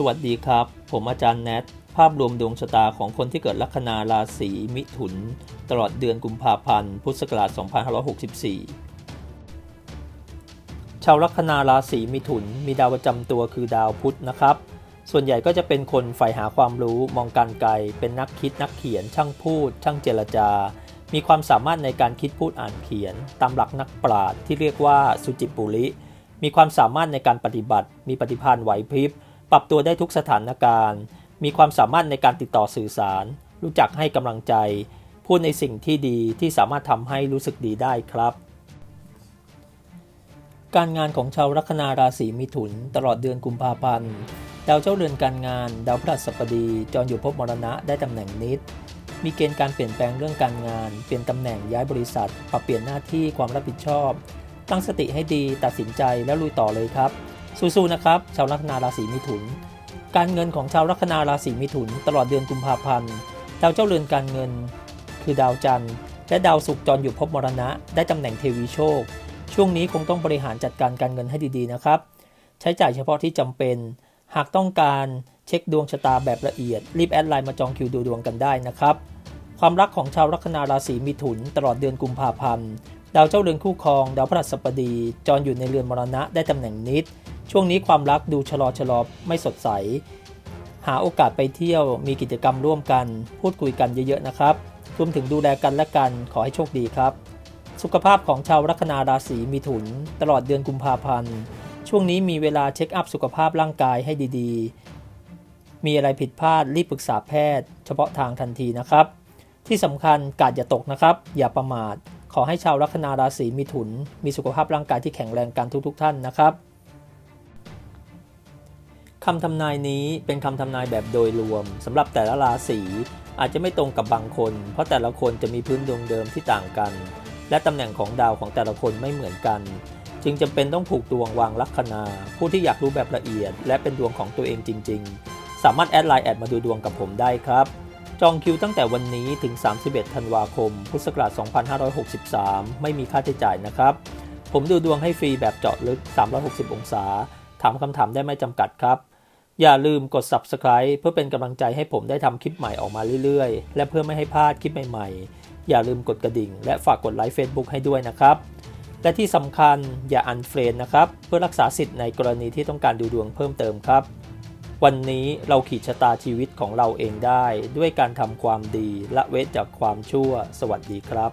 สวัสดีครับ ผมอาจารย์แนท ภาพรวมดวงชะตาของคนที่เกิดลัคนาราศีมิถุน ตลอดเดือนกุมภาพันธ์ พุทธศักราช 2564 ชาวลัคนาราศีมิถุน มีดาวประจำตัวคือดาวพุธนะครับ ส่วนใหญ่ก็จะเป็นคนใฝ่หาความรู้มองการไกล เป็นนักคิดนักเขียน ช่างพูด ช่างเจรจา มีความสามารถในการคิดพูดอ่านเขียน ตามหลักนักปราชญ์ที่เรียกว่าสุจิปุริ มีความสามารถในการปฏิบัติ มีปฏิภาณไหวพริบ ปรับตัวได้ทุกสถานการณ์ มีความสามารถในการติดต่อสื่อสาร รู้จักให้กำลังใจ พูดในสิ่งที่ดีที่สามารถทำให้รู้สึกดีได้ครับ การงานของชาวลัคนาราศีมิถุน ตลอดเดือนกุมภาพันธ์ดาวเจ้าเรือนการงาน ดาวพฤหัสบดีจรอยู่ภพมรณะได้ตำแหน่งนิด มีเกณฑ์การเปลี่ยนแปลงเรื่องการงาน เปลี่ยนตำแหน่งย้ายบริษัท ปรับเปลี่ยนหน้าที่ความรับผิดชอบ ตั้งสติให้ดีตัดสินใจแล้วลุยต่อเลยครับ สู้ๆนะครับ ชาวลัคนาราศีมิถุน การเงินของชาวลัคนาราศีมิถุน ตลอดเดือนกุมภาพันธ์ดาวเจ้าเรือนการเงิน คือดาวจันทร์ และดาวศุกร์จรอยู่ภพมรณะ ได้ตำแหน่งเทวีโชค ช่วงนี้คงต้องบริหารจัดการการเงินให้ดีๆนะครับ ใช้จ่ายเฉพาะที่จำเป็น หากต้องการเช็คดวงชะตาแบบละเอียด รีบแอดไลน์มาจองคิวดูดวงกันได้นะครับความรักของชาวลัคนาราศีมิถุน ตลอดเดือนกุมภาพันธ์ดาวเจ้าเรือนคู่ครอง ดาวพฤหัสบดี จรอยู่ในเรือนมรณะได้ตำแหน่งนิด ช่วงนี้ความรักดูชะลอชะลอไม่สดใส หาโอกาสไปเที่ยวมีกิจกรรมร่วมกัน พูดคุยกันเยอะๆนะครับรวมถึงดูแลกันและกันขอให้โชคดีครับ สุขภาพของชาวลัคนาราศีมิถุน ตลอดเดือนกุมภาพันธ์ ช่วงนี้มีเวลาเช็คอัพสุขภาพร่างกายให้ดีๆ มีอะไรผิดพลาดรีบปรึกษาแพทย์ เฉพาะทางทันทีนะครับ ที่สำคัญกาดอย่าตกนะครับ อย่าประมาท ขอให้ชาวลัคนาราศีมิถุน มีสุขภาพร่างกายที่แข็งแรงกันทุกๆ ท่านนะครับ คำทำนายนี้เป็นคำทำนายแบบโดยรวมสำหรับแต่ละราศีอาจจะไม่ตรงกับบางคน เพราะแต่ละคนจะมีพื้นดวงเดิมที่ต่างกัน และตำแหน่งของดาวของแต่ละคนไม่เหมือนกัน จึงจำเป็นต้องผูกดวงวางลัคนา ผู้ที่อยากรู้แบบละเอียด และเป็นดวงของตัวเองจริง ๆ สามารถแอดไลน์แอดมาดูดวงกับผมได้ครับ จองคิวตั้งแต่วันนี้ถึง 31 ธันวาคม พุทธศักราช 2563 ไม่มีค่าใช้จ่ายนะครับ ผมดูดวงให้ฟรีแบบเจาะลึก 360 องศา ถามคำถามได้ไม่จำกัดครับ อย่าลืมกด subscribe เพื่อเป็นกำลังใจให้ผมได้ทำคลิปใหม่ออกมาเรื่อยๆ และเพื่อไม่ให้พลาดคลิปใหม่ๆ อย่าลืมกดกระดิ่ง และฝากกดไลค์ Facebook ให้ด้วยนะครับ และที่สำคัญอย่าอันเฟรนนะครับ เพื่อรักษาสิทธิ์ในกรณีที่ต้องการดูดวงเพิ่มเติมครับ วันนี้เราขีดชะตาชีวิตของเราเองได้ ด้วยการทำความดีละเว้นจากความชั่ว สวัสดีครับ